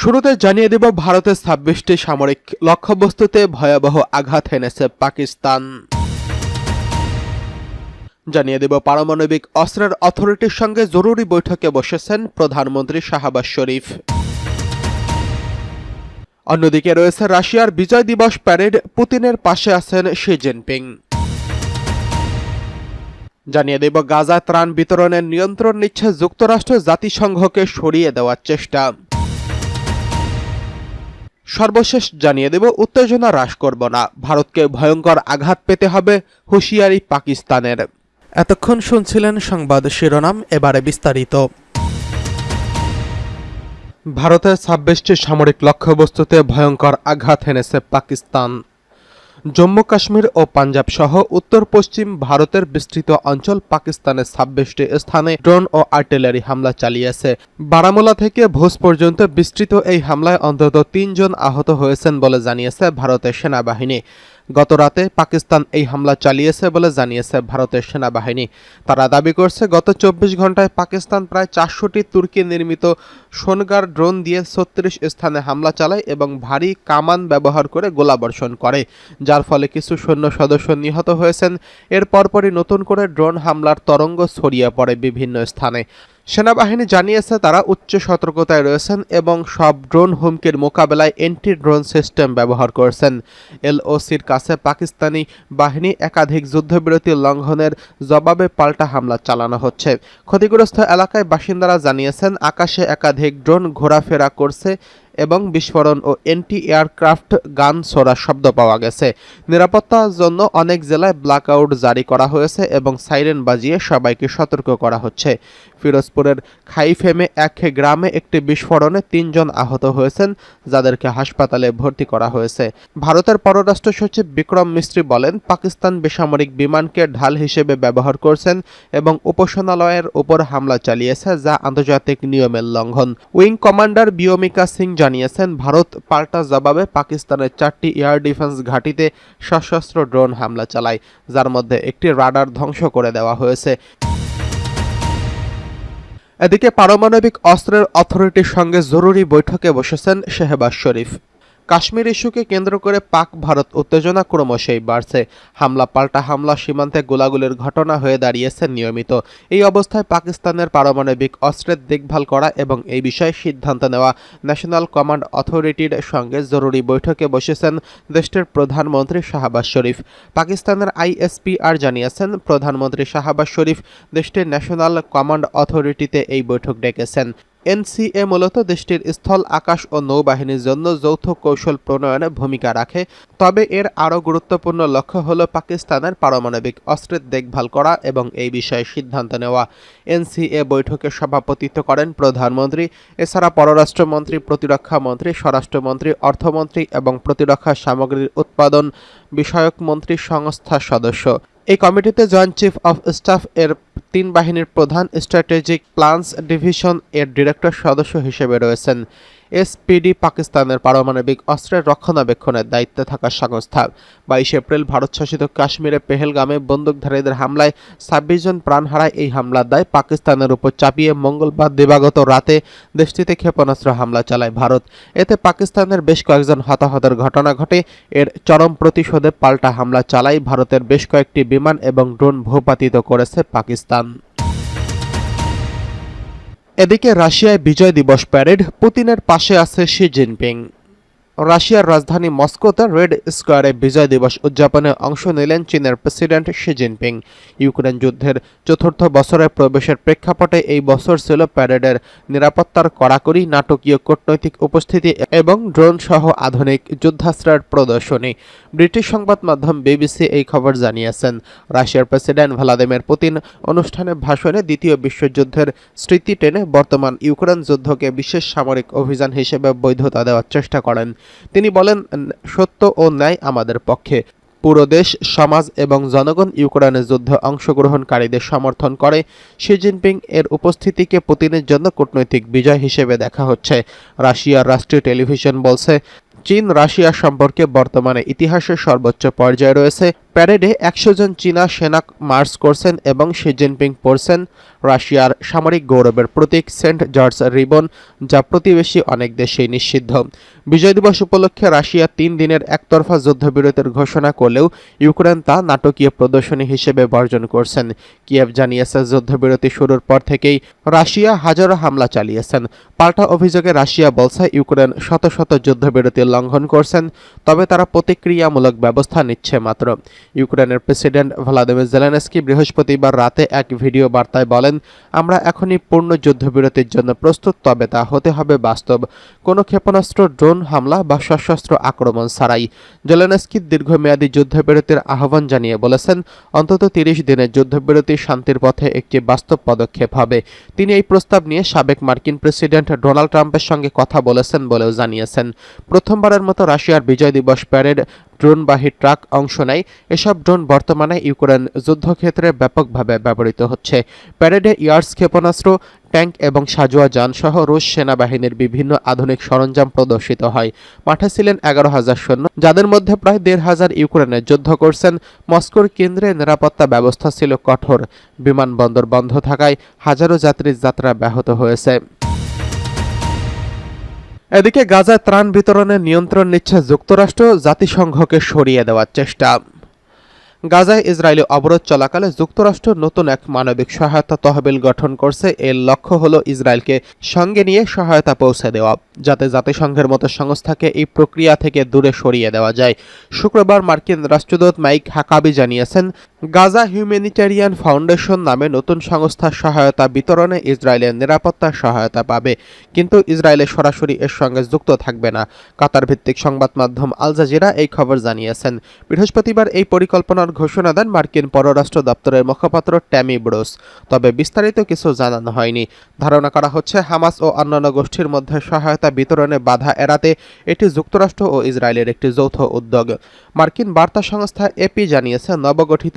শুরুতে জানিয়ে দেব ভারতের ছাব্বিশটি সামরিক লক্ষ্যবস্তুতে ভয়াবহ আঘাত হেনেছে পাকিস্তান। জানিয়ে দেব পারমাণবিক অস্ত্রের অথরিটির সঙ্গে জরুরি বৈঠকে বসেছেন প্রধানমন্ত্রী শাহবাজ শরীফ। অন্যদিকে রয়েছে রাশিয়ার বিজয় দিবস প্যারেড, পুতিনের পাশে আছেন শি জিনপিং। জানিয়ে দেব গাজা ত্রাণ বিতরণের নিয়ন্ত্রণ নিচ্ছে যুক্তরাষ্ট্র জাতিসংঘকে সরিয়ে দেওয়ার চেষ্টা। সর্বশেষ জানিয়ে দেব উত্তেজনা হ্রাস করব না। ভারতকে ভয়ঙ্কর আঘাত পেতে হবে হুঁশিয়ারি পাকিস্তানের। এতক্ষণ শুনছিলেন সংবাদ শিরোনাম এবারে বিস্তারিত। ভারতের ছাব্বিশটি সামরিক লক্ষ্যবস্তুতে ভয়ঙ্কর আঘাত হেনেছে পাকিস্তান। জম্মু কাশ্মীর ও পাঞ্জাব সহ উত্তর পশ্চিম ভারতের বিস্তৃত অঞ্চল পাকিস্তানের ছাব্বিশটি স্থানে ড্রোন ও আর্টিলারি হামলা চালিয়েছে বারামুলা থেকে ভোজ পর্যন্ত বিস্তৃত এই হামলায় অন্তত তিনজন আহত হয়েছেন বলে জানিয়েছে ভারতের সেনাবাহিনী। গতরাতে পাকিস্তান এই হামলা চালিয়েছে বলে জানিয়েছে ভারতের সেনাবাহিনী। তারা দাবি করছে, গত চব্বিশ ঘন্টায় পাকিস্তান প্রায় চারশোটি তুর্কি নির্মিত সোনগার ড্রোন দিয়ে ছত্রিশ স্থানে হামলা চালায় এবং ভারী কামান ব্যবহার করে গোলাবর্ষণ করে, যার ফলে কিছু সৈন্য সদস্য নিহত হয়েছেন। এর পরপরই নতুন করে ড্রোন হামলার তরঙ্গ ছড়িয়ে পড়ে বিভিন্ন স্থানে। সেনাবাহিনী জানিয়েছে তারা উচ্চ সতর্কতায় রয়েছেন এবং সব ড্রোন হুমকির মোকাবেলায় এন্টি ড্রোন সিস্টেম ব্যবহার করছেন। এলওসির কাছে পাকিস্তানি বাহিনী একাধিক যুদ্ধবিরতি লঙ্ঘনের জবাবে পাল্টা হামলা চালানো হচ্ছে। ক্ষতিগ্রস্ত এলাকায় বাসিন্দারা জানিয়েছেন, আকাশে একাধিক ড্রোন ঘোরাফেরা করছে এবং বিস্ফোরণ ও এন্টি এয়ারক্রাফট গান ছোড়ার শব্দ পাওয়া গেছে। নিরাপত্তার জন্য অনেক জেলায় ব্ল্যাকআউট জারি করা হয়েছে এবং সাইরেন বাজিয়ে সবাইকে সতর্ক করা হচ্ছে। ফিরোজপুরের খাইফেমে এক গ্রামে একটি বিস্ফোরণে তিনজন আহত হয়েছেন, যাদেরকে হাসপাতালে ভর্তি করা হয়েছে। ভারতের পররাষ্ট্র সচিব বিক্রম মিস্ত্রি বলেন, পাকিস্তান বেসামরিক বিমানকে ঢাল হিসেবে ব্যবহার করছেন এবং উপাসনালয়ের উপর হামলা চালিয়েছে, যা আন্তর্জাতিক নিয়মের লঙ্ঘন। উইং কমান্ডার বিয়মিকা সিং জানিয়েছেন, ভারত পাল্টা জবাবে পাকিস্তানের চারটি এয়ার ডিফেন্স ঘাঁটিতে সশস্ত্র ড্রোন হামলা চালায়, যার মধ্যে একটি রাডার ধ্বংস করে দেওয়া হয়েছে। এদিকে পারমাণবিক অস্ত্রের অথরিটির সঙ্গে জরুরি বৈঠকে বসেছেন শেহবাজ শরীফ। কাশ্মীর ইস্যুকে কেন্দ্র করে পাক ভারত উত্তেজনা ক্রমশই বাড়ছে। হামলা পাল্টা হামলা সীমান্তে গোলাগুলির ঘটনা হয়ে দাঁড়িয়েছে নিয়মিত। এই অবস্থায় পাকিস্তানের পারমাণবিক অস্ত্রের দেখভাল করা এবং এই বিষয়ে সিদ্ধান্ত নেওয়া ন্যাশনাল কমান্ড অথরিটির সঙ্গে জরুরি বৈঠকে বসেছেন দেশটির প্রধানমন্ত্রী শাহবাজ শরীফ। পাকিস্তানের আইএসপিআর জানিয়েছেন, প্রধানমন্ত্রী শাহবাজ শরীফ দেশটির ন্যাশনাল কমান্ড অথরিটিতে এই বৈঠক ডেকেছেন। এনসিএ মূলত দেশটির স্থল আকাশ ও নৌবাহিনীর জন্য যৌথ কৌশল প্রণয়নে ভূমিকা রাখে, তবে এর আরও গুরুত্বপূর্ণ লক্ষ্য হল পাকিস্তানের পারমাণবিক অস্ত্রের দেখভাল করা এবং এই বিষয়ে সিদ্ধান্ত নেওয়া। এনসিএ বৈঠকে সভাপতিত্ব করেন প্রধানমন্ত্রী, এছাড়া পররাষ্ট্রমন্ত্রী, প্রতিরক্ষা মন্ত্রী, স্বরাষ্ট্রমন্ত্রী, অর্থমন্ত্রী এবং প্রতিরক্ষা সামগ্রীর উৎপাদন বিষয়ক মন্ত্রী সংস্থার সদস্য। এই কমিটিতে জয়েন্ট চিফ অফ স্টাফ এর তিন বাহিনীর প্রধান স্ট্র্যাটেজিক প্ল্যান্স ডিভিশন এর ডিরেক্টর সদস্য হিসেবে রয়েছেন। এসপিডি পাকিস্তানের পারমাণবিক অস্ত্রের রক্ষণাবেক্ষণের দায়িত্বে থাকা সংস্থা। বাইশে এপ্রিল ভারত শাসিত কাশ্মীরে পেহেলগামে বন্দুকধারীদের হামলায় ছাব্বিশ জন প্রাণ হারায়। এই হামলার দায় পাকিস্তানের উপর চাপিয়ে মঙ্গলবার দিবাগত রাতে দেশটিতে ক্ষেপণাস্ত্র হামলা চালায় ভারত। এতে পাকিস্তানের বেশ কয়েকজন হতাহতের ঘটনা ঘটে। এর চরম প্রতিশোধে পাল্টা হামলা চালায় ভারতের বেশ কয়েকটি বিমান এবং ড্রোন ভূপাতিত করেছে পাকিস্তান। এদিকে রাশিয়ায় বিজয় দিবস প্যারেড পুতিনের পাশে আছে শি জিনপিং। রাশিয়ার রাজধানী মস্কোতে রেড স্কোয়ারে বিজয় দিবস উদযাপনে অংশ নিলেন চীনের প্রেসিডেন্ট শি জিনপিং। ইউক্রেন যুদ্ধের চতুর্থ বছরে প্রবেশের প্রেক্ষাপটে এই বছর ছিল প্যারেডের নিরাপত্তার কড়াকড়ি, নাটকীয় কূটনৈতিক উপস্থিতি এবং ড্রোন সহ আধুনিক যুদ্ধাস্ত্রের প্রদর্শনী। ব্রিটিশ সংবাদ মাধ্যম বিবিসি এই খবর জানিয়েছেন। রাশিয়ার প্রেসিডেন্ট ভ্লাদিমির পুতিন অনুষ্ঠানে ভাষণে দ্বিতীয় বিশ্বযুদ্ধের স্মৃতি টেনে বর্তমান ইউক্রেন যুদ্ধকে বিশেষ সামরিক অভিযান হিসেবে বৈধতা দেওয়ার চেষ্টা করেন। তিনি বলেন, সত্য ও ন্যায় আমাদের পক্ষে। পুরো দেশ, সমাজ এবং জনগণ ইউক্রেনের যুদ্ধে অংশগ্রহণকারীদের সমর্থন করে। শি জিনপিং এর উপস্থিতিকে পুতিনের জন্য কূটনৈতিক বিজয় হিসেবে দেখা হচ্ছে। রাশিয়ার রাষ্ট্রীয় টেলিভিশন বলছে, চীন রাশিয়া সম্পর্কে বর্তমানে ইতিহাসের সর্বোচ্চ পর্যায়ে রয়েছে। প্যারেডে একশো জন চীনা সেনা মার্চ করছেন এবং শি জিনপিং পড়ছেন রাশিয়ার সামরিক গৌরবের প্রতীক সেন্ট জর্জ রিবন, যা প্রতিবেশী অনেক দেশেই নিষিদ্ধ। বিজয় দিবস উপলক্ষে রাশিয়া তিন দিনের একতরফা যুদ্ধবিরতির ঘোষণা করলেও ইউক্রেন তা নাটকীয় প্রদর্শনী হিসেবে বর্জন করছেন। কিয়েভ জানিয়েছে, যুদ্ধবিরতি শুরুর পর থেকেই রাশিয়া হাজারো হামলা চালিয়েছেন। পাল্টা অভিযোগে রাশিয়া বলছে, ইউক্রেন শত শত যুদ্ধবিরতি লঙ্ঘন করছেন, তবে তারা প্রতিক্রিয়ামূলক ব্যবস্থা নিচ্ছে মাত্র। ইউক্রেনের প্রেসিডেন্ট ভ্লাদিমির জেলেনস্কি বৃহস্পতিবার রাতে এক ভিডিও বার্তায় বলেন, আমরা এখনই পূর্ণ যুদ্ধবিরতির জন্য প্রস্তুত, তবে তা হতে হবে বাস্তব। কোনো ক্ষেপণাস্ত্র, ড্রোন হামলা বা সশস্ত্র আক্রমণ ছাড়াই। জেলেনস্কি দীর্ঘমেয়াদী যুদ্ধবিরতির আহ্বান জানিয়ে বলেছেন, অন্তত তিরিশ দিনের যুদ্ধবিরতি শান্তির পথে একটি বাস্তব পদক্ষেপ হবে। তিনি এই প্রস্তাব নিয়ে সাবেক মার্কিন প্রেসিডেন্ট ডোনাল্ড ট্রাম্পের সঙ্গে কথা বলেছেন বলেও জানিয়েছেন। প্রথমবারের মতো রাশিয়ার বিজয় দিবস প্যারেড ড্রোনবাহী ট্রাক অংশ নেয়। এসব ড্রোন বর্তমানে ইউক্রেন যুদ্ধক্ষেত্রে ব্যাপকভাবে ব্যবহৃত হচ্ছে। প্যারেডে, ইয়ার্স, ক্ষেপণাস্ত্র, ট্যাঙ্ক এবং সাজোয়া যান সহ রুশ সেনাবাহিনীর বিভিন্ন আধুনিক সরঞ্জাম প্রদর্শিত হয়। মাঠে ছিলেন এগারো হাজার সৈন্য, যাদের মধ্যে প্রায় দেড় হাজার ইউক্রেনে যুদ্ধ করছেন। মস্কোর কেন্দ্রে নিরাপত্তা ব্যবস্থা ছিল কঠোর। বিমানবন্দর বন্ধ থাকায় হাজারো যাত্রীর যাত্রা ব্যাহত হয়েছে। এদিকে গাজায় ত্রাণ বিতরণের নিয়ন্ত্রণ নিচ্ছে যুক্তরাষ্ট্র, জাতিসংঘকে সরিয়ে দেওয়ার চেষ্টা। গাজায় ইসরায়েলি অবরোধ চলাকালে যুক্তরাষ্ট্র নতুন এক মানবিক সহায়তা তহবিল গঠন করছে। এর লক্ষ্য হল ইসরায়েলকে সঙ্গে নিয়ে সহায়তা পৌঁছে দেওয়া, যাতে জাতিসংঘের মতো সংস্থাকে এই প্রক্রিয়া থেকে দূরে সরিয়ে দেওয়া যায়। শুক্রবার মার্কিন রাষ্ট্রদূত মাইক হাকাবি জানিয়েছেন গাজা হিউম্যানিটেরিয়ান ফাউন্ডেশন নামে নতুন সংস্থার সহায়তা বিতরণে ইসরায়েলের নিরাপত্তা সহায়তা পাবে। কিন্তু ইসরায়েলে সরাসরি এর সঙ্গে যুক্ত থাকবে না। কাতার ভিত্তিক সংবাদ মাধ্যম আল জাজিরা এই খবর জানিয়েছেন। বৃহস্পতিবার এই পরিকল্পনার ঘোষণা দেন মার্কিন পররাষ্ট্র দপ্তরের মুখপাত্র ট্যামি ব্রোস। তবে বিস্তারিত কিছু জানানো হয়নি। ধারণা করা হচ্ছে, হামাস ও অন্যান্য গোষ্ঠীর মধ্যে সহায়তা বিতরণে বাধা এড়াতে এটি যুক্তরাষ্ট্র ও ইসরায়েলের একটি যৌথ উদ্যোগ। মার্কিন বার্তা সংস্থা এপি জানিয়েছে, নবগঠিত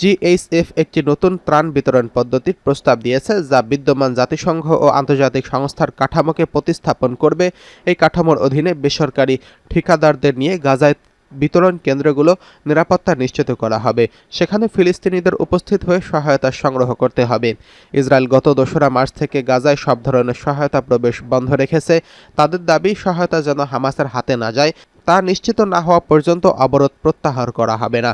জিএইচএফ একটি নতুন ত্রাণ বিতরণ পদ্ধতির প্রস্তাব দিয়েছে, যা বিদ্যমান জাতিসংঘ ও আন্তর্জাতিক সংস্থার কাঠামোকে প্রতিস্থাপন করবে। এই কাঠামোর অধীনে বেসরকারি ঠিকাদারদের নিয়ে গাজায় বিতরণ কেন্দ্রগুলো নিরাপত্তা নিশ্চিত করা হবে। সেখানে ফিলিস্তিনিদের উপস্থিত হয়ে সহায়তা সংগ্রহ করতে হবে। ইসরায়েল গত দোসরা মার্চ থেকে গাজায় সব ধরনের সহায়তা প্রবেশ বন্ধ রেখেছে। তাদের দাবি, সহায়তা যেন হামাসের হাতে না যায়, তা নিশ্চিত না হওয়া পর্যন্ত অবরোধ প্রত্যাহার করা হবে না।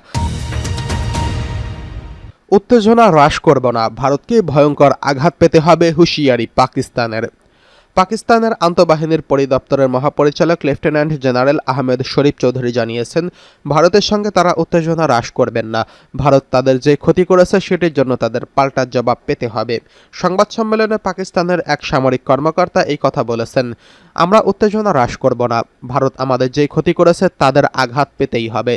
উত্তেজনা হ্রাস করব না। ভারতকে ভয়ঙ্কর আঘাত পেতে হবে হুঁশিয়ারি পাকিস্তানের। পাকিস্তানের আন্তঃবাহিনীর পরিদপ্তরের মহাপরিচালক লেফটেন্যান্ট জেনারেল আহমেদ শরীফ চৌধুরী জানিয়েছেন, ভারতের সঙ্গে তারা উত্তেজনা হ্রাস করবেন না। ভারত তাদের যে ক্ষতি করেছে সেটির জন্য তাদের পাল্টা জবাব পেতে হবে। সংবাদ সম্মেলনে পাকিস্তানের এক সামরিক কর্মকর্তা এই কথা বলেছেন, আমরা উত্তেজনা হ্রাস করব না। ভারত আমাদের যে ক্ষতি করেছে তাদের আঘাত পেতেই হবে।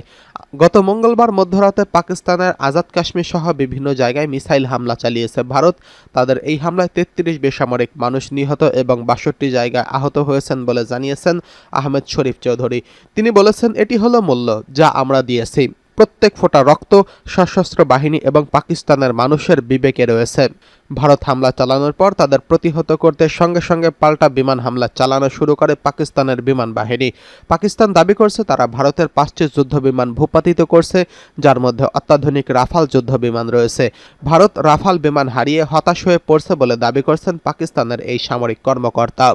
গত মঙ্গলবার মধ্যরাতে পাকিস্তানের আজাদ কাশ্মীর সহ বিভিন্ন জায়গায় মিসাইল হামলা চালিয়েছে ভারত। তাদের এই হামলায় তেত্রিশ বেসামরিক মানুষ নিহত এবং বাষট্টি জায়গায় আহত হয়েছেন বলে জানিয়েছেন আহমেদ শরীফ চৌধুরী। তিনি বলেছেন, এটি হলো মূল্য যা আমরা দিয়েছি। প্রত্যেক ফোঁটা রক্ত, সশস্ত্র বাহিনী এবং পাকিস্তানের মানুষের বিবেকে রয়েছে। ভারত হামলা চালানোর পর তাদের প্রতিহত করতে সঙ্গে সঙ্গে পাল্টা বিমান হামলা চালানো শুরু করে পাকিস্তানের বিমান বাহিনী। পাকিস্তান দাবি করছে তারা ভারতের পাঁচটি যুদ্ধ বিমান ভূপাতিত করছে, যার মধ্যে অত্যাধুনিক রাফাল যুদ্ধ বিমান রয়েছে। ভারত রাফাল বিমান হারিয়ে হতাশ হয়ে পড়ছে বলে দাবি করছেন পাকিস্তানের এই সামরিক কর্মকর্তা।